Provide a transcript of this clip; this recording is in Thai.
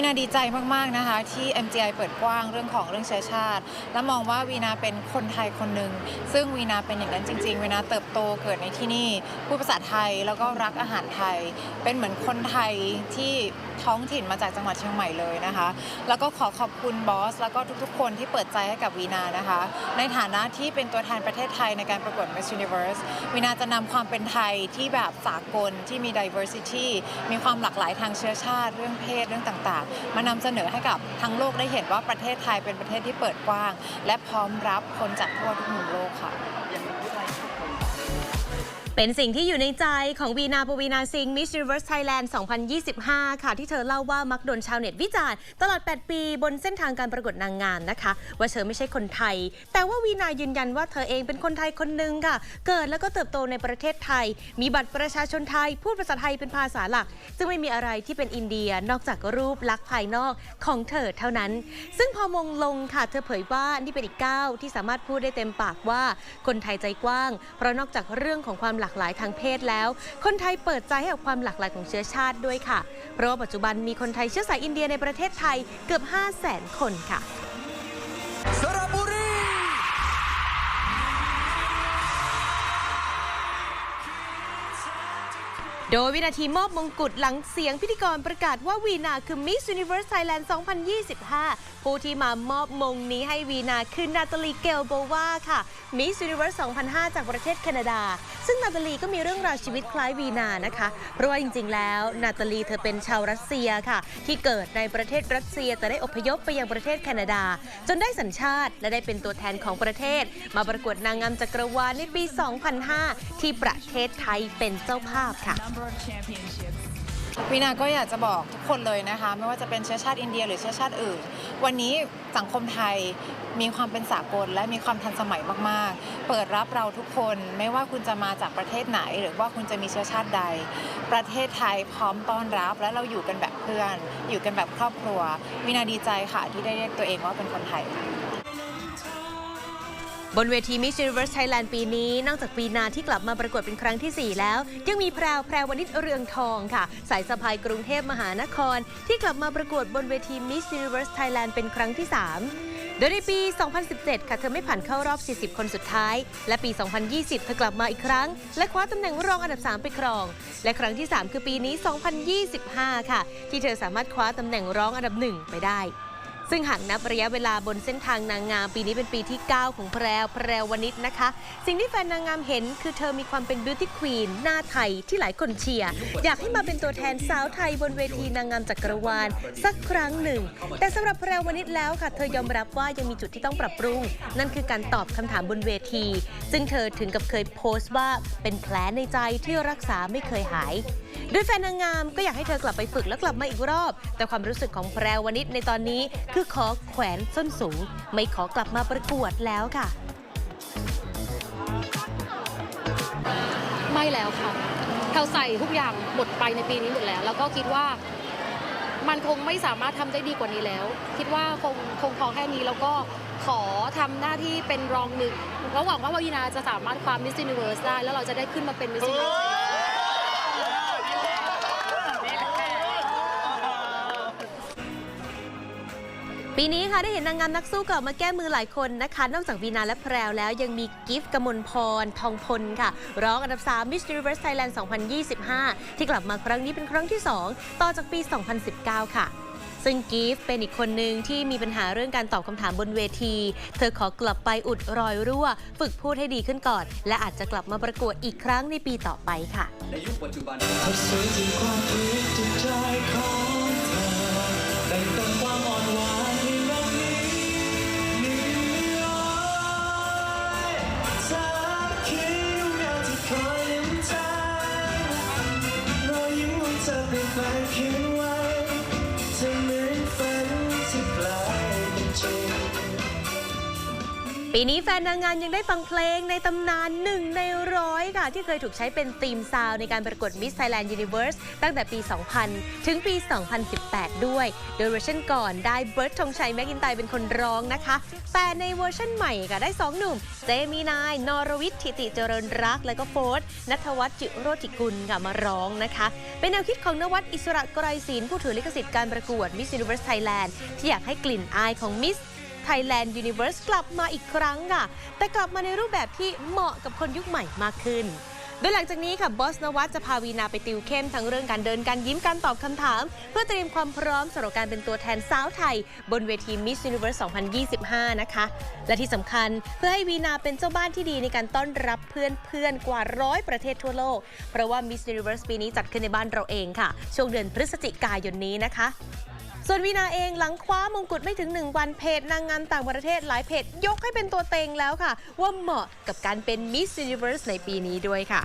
วีนาดีใจมาก ๆ นะคะ ที่ MGI เปิดกว้างเรื่องของเรื่องเชื้อชาติ และมองว่าวีนาเป็นคนไทยคนหนึ่งซึ่งวีนาเป็นอย่างนั้นจริง ๆ วีนาเติบโตเกิดในที่นี่พูดภาษาไทยแล้วก็รักอาหารไทย เป็นเหมือนคนไทยที่ท้องถิ่นมาจากจังหวัดเชียงใหม่เลยนะคะ แล้วก็ขอขอบคุณบอส แล้วก็ทุกๆ คนที่เปิดใจให้กับวีนานะคะ ในฐานะที่เป็นตัวแทนประเทศไทยในการประกวด Miss Universe วีนาจะนำความเป็นไทยที่แบบสากลที่มี diversity มีความหลากหลายทางเชื้อชาติ เรื่องเพศเรื่องต่างๆมานำเสนอให้กับทั้งโลกได้เห็นว่าประเทศไทยเป็นประเทศที่เปิดกว้าง และพร้อมรับคนจากทั่วทุกมุมโลกค่ะ เป็นสิ่งที่อยู่ในใจของวีนาปวีนาซิง Miss Universe Thailand 2025 ค่ะ ที่เธอเล่าว่ามักโดนชาวเน็ตวิจารณ์ตลอด 8 ปีบนเส้นทางการประกวดนางงามนะคะ ว่าเธอไม่ใช่คนไทย แต่ว่าวีนายืนยันว่าเธอเองเป็นคนไทยคนหนึ่งค่ะ เกิดแล้วก็เติบโตในประเทศไทย มีบัตรประชาชนไทย พูดภาษาไทยเป็นภาษาหลัก ซึ่งไม่มีอะไรที่เป็นอินเดียนอกจากรูปลักษณ์ภายนอกของเธอเท่านั้น ซึ่งพอมงลงค่ะ เธอเผยว่านี่เป็นอีกก้าวที่สามารถพูดได้เต็มปากว่าคนไทยใจกว้าง เพราะนอกจากเรื่องของความหลากหลายทางเพศแล้ว คนไทยเปิดใจให้กับความหลากหลายของเชื้อชาติด้วยค่ะ เพราะว่าปัจจุบันมีคนไทยเชื้อสายอินเดียในประเทศไทยเกือบ 5 0 0 0 0 0 คนค่ะสระบุรีโดยวินาทีมอบมงกุฎหลังเสียงพิธีกรประกาศว่าวีนาคือ Miss Universe Thailand 2025 ผู้ที่มามอบมงนี้ให้วีนาคือนาตาลีเกลโบวาค่ะ Miss Universe 2005 จากประเทศแคนาดา ซึ่งนาตาลีก็มีเรื่องราวชีวิตคล้ายวีนานะคะ เพราะว่าจริงๆ แล้วนาตาลีเธอเป็นชาวรัสเซียค่ะ ที่เกิดในประเทศรัสเซียแต่ได้อพยพไปยังประเทศแคนาดา จนได้สัญชาติและได้เป็นตัวแทนของประเทศ มาประกวดนางงามจักรวาลในปี 2005 ที่ประเทศไทยเป็นเจ้าภาพค่ะ วีนาก็อยากจะบอกทุกคนเลยนะคะ ไม่ว่าจะเป็นเชื้อชาติอินเดีย หรือเชื้อชาติอื่น วันนี้สังคมไทยมีความเป็นสากลและมีความทันสมัยมาก ๆ เปิดรับเราทุกคนไม่ว่าคุณจะมาจากประเทศไหน หรือว่าคุณจะมีเชื้อชาติใด ประเทศไทยพร้อมต้อนรับ และเราอยู่กันแบบเพื่อน อยู่กันแบบครอบครัววีนาดีใจค่ะที่ได้เรียกตัวเองว่าเป็นคนไทย บนเวที Miss Universe Thailand ปีนี้ นอกจากปีนาที่กลับมาประกวดเป็นครั้งทีสี่4 แล้ว ยังมีแพรวแพรววนิชเรืองทองค่ะ สายสะพายกรุงเทพมหานคร ที่กลับมาประกวดบนเวที Miss Universe Thailand เป็นครั้งที่ 3 โดยในปี 2017 ค่ะ เธอไม่ผ่านเข้ารอบ 40 คนสุดท้าย และปี 2020 เธอกลับมาอีกครั้ง และคว้าตำแหน่งรองอันดับ 3 ไปครอง และครั้งที่ 3 คือปีนี้ 2025 ค่ะ ที่เธอสามารถคว้าตำแหน่งรองอันดับ 1 ไปได้ ซึ่งหากนับระยะเวลาบนเส้นทางนางงามปีนี้เป็นปีที่ 9 ของแพรวแพรววนิชนะคะ สิ่งที่แฟนนางงามเห็นคือเธอมีความเป็นบิวตี้ควีนหน้าไทยที่หลายคนเชียร์อยากให้มาเป็นตัวแทนสาวไทยบนเวทีนางงามจักรวาลสักครั้งหนึ่ง แต่สำหรับแพรววนิชแล้วค่ะ เธอยอมรับว่ายังมีจุดที่ต้องปรับปรุง นั่นคือการตอบคำถามบนเวที ซึ่งเธอถึงกับเคยโพสต์ว่าเป็นแผลในใจที่รักษาไม่เคยหายโดยแฟนนางงามก็อยากให้เธอกลับไปฝึกแล้วกลับมาอีกรอบ แต่ความรู้สึกของแพรววนิชในตอนนี้คืือขอแขวนส้นสูง ไม่ขอกลับมาประกวดแล้วค่ะ ไม่แล้วค่ะเราใส่ทุกอย่างหมดไปในปีนี้หมดแล้ว แล้วก็คิดว่ามันคงไม่สามารถทำได้ดีกว่านี้แล้ว คิดว่าคงคงพอแค่นี้แล้วก็ขอทำหน้าที่เป็นรองหนึ่งแล้วหวังว่าวีนาจะสามารถคว้ามิส s u นิเวิร์สได้ แล้วเราจะได้ขึ้นมาเป็นมิส s u นิเวิร์ส ปีนี้ค่ะได้เห็นนางงามนักสู้กลับมาแก้มือหลายคนนะคะ นอกจากวีนาและแพรวแล้วยังมีกิฟต์กมลพร ทองพลค่ะ ร้องอันดับ 3 Miss Universe Thailand 2025 ที่กลับมาครั้งนี้เป็นครั้งที่ 2 ต่อจากปี 2019 ค่ะซึ่งกิฟต์เป็นอีกคนหนึ่งที่มีปัญหาเรื่องการตอบคำถามบนเวที เธอขอกลับไปอุดรอยรั่ว ฝึกพูดให้ดีขึ้นก่อน และอาจจะกลับมาประกวดอีกครั้งในปีต่อไปค่ะ ในยุคปัจจุบันเธอสื่อถึงความคิดจิตใจของเธอแต่งติมความอ่อนหวาน ปีนี้แฟนนางงามยังได้ฟังเพลงในตำนานหนึ่งในร้อยค่ะ ที่เคยถูกใช้เป็นธีมซาวในการประกวด Miss Thailand Universe ตั้งแต่ปี 2000 ถึงปี 2018 ด้วย โดยเวอร์ชันก่อนได้เบิร์ตธงชัยแมกินไตเป็นคนร้องนะคะ แต่ในเวอร์ชันใหม่ค่ะ ได้ 2 หนุ่ม เจมีนาย นรวิทย์ธิติเจริญรัก และก็โฟร์นัทวัฒน์จิโรติกุลค่ะมาร้องนะคะ เป็นแนวคิดของนวัดอิสระไกรศิลป์ผู้ถือลิขสิทธิ์การประกวด Miss Universe Thailand ที่อยากให้กลิ่นอายของ Miss Thailand Universe กลับมาอีกครั้งค่ะ แต่กลับมาในรูปแบบที่เหมาะกับคนยุคใหม่มากขึ้น โดยหลังจากนี้ค่ะบอสนวัตจะพาวีนาไปติวเข้มทั้งเรื่องการเดินการยิ้มการตอบคำถาม เพื่อเตรียมความพร้อมสำหรับการเป็นตัวแทนสาวไทย บนเวที Miss Universe 2025 นะคะ และที่สำคัญเพื่อให้วีนาเป็นเจ้าบ้านที่ดีในการต้อนรับเพื่อนๆกว่าร้อยประเทศทั่วโลก เพราะว่า Miss Universe ปีนี้จัดขึ้นในบ้านเราเองค่ะ ช่วงเดือนพฤศจิกายนนี้นะคะ ส่วนวีนาเองหลังคว้ามงกุฎไม่ถึง 1 วันเพจนางงามต่างประเทศหลายเพจยกให้เป็นตัวเต็งแล้วค่ะ ว่าเหมาะกับการเป็นมิส s Universe ในปีนี้ด้วยค่ะ